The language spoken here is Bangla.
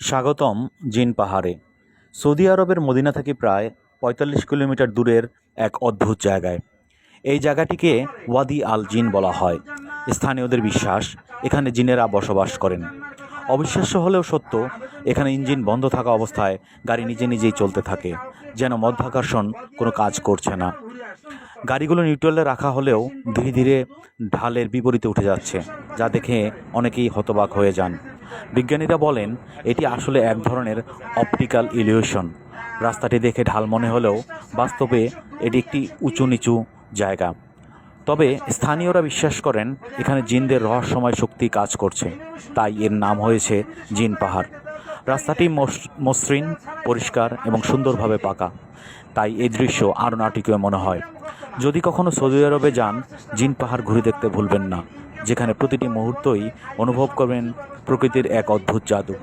স্বাগতম জিন পাহাড়ে। সৌদি আরবের মদিনা থেকে প্রায় পঁয়তাল্লিশ কিলোমিটার দূরের এক অদ্ভুত জায়গায়। এই জায়গাটিকে ওয়াদি আল জিন বলা হয়। স্থানীয়দের বিশ্বাস, এখানে জিনেরা বসবাস করেন। অবিশ্বাস্য হলেও সত্য, এখানে ইঞ্জিন বন্ধ থাকা অবস্থায় গাড়ি নিজে নিজেই চলতে থাকে, যেন মধ্যাকর্ষণ কোনো কাজ করছে না। গাড়িগুলো নিউট্রালে রাখা হলেও ধীরে ধীরে ঢালের বিপরীতে উঠে যাচ্ছে, যা দেখে অনেকেই হতবাক হয়ে যান। বিজ্ঞানীরা বলেন, এটি আসলে এক ধরনের অপটিক্যাল ইলিউশন। রাস্তাটি দেখে ঢাল মনে হলেও বাস্তবে এটি একটি উঁচু নিচু জায়গা। তবে স্থানীয়রা বিশ্বাস করেন, এখানে জিনদের রহস্যময় শক্তি কাজ করছে। তাই এর নাম হয়েছে জিন পাহাড়। রাস্তাটি মস- মসৃণ, পরিষ্কার এবং সুন্দরভাবে পাকা। তাই এই দৃশ্য আরও নাটকীয় মনে হয়। যদি কখনো সৌদি আরবে যান, জিন পাহাড় ঘুরে দেখতে ভুলবেন না। যেখানে প্রতিটি মুহূর্তই অনুভব করবেন প্রকৃতির এক অদ্ভুত জাদু।